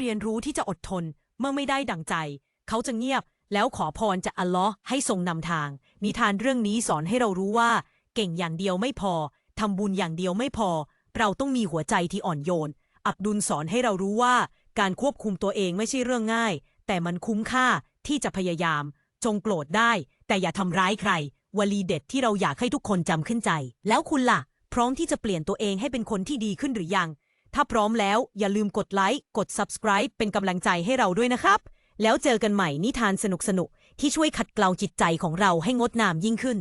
เรียนรู้ที่จะอดทนเมื่อไม่ได้ดังใจ เขาจะเงียบแล้วขอพรจากอัลลอฮ์ให้ทรงนำทาง นิทานเรื่องนี้สอนให้เรารู้ว่า เก่งอย่างเดียวไม่พอทำบุญอย่างเดียวไม่พอ เราต้องมีหัวใจที่อ่อนโยน อับดุลสอนให้เรารู้ว่า การควบคุมตัวเองไม่ใช่เรื่องง่าย แต่มันคุ้มค่าที่จะพยายาม จงโกรธได้ แต่อย่าทำร้ายใคร วลีเด็ดที่เราอยากให้ทุกคนจำขึ้นใจ แล้วคุณล่ะ พร้อมที่จะเปลี่ยนตัวเองให้เป็นคนที่ดีขึ้นหรือยัง ถ้าพร้อมแล้วอย่าลืมกดไลค์ กด subscribe เป็นกำลังใจให้เราด้วยนะครับ แล้วเจอกันใหม่นิทานสนุกๆ ที่ช่วยขัดเกลาจิตใจของเราให้งดงามยิ่งขึ้น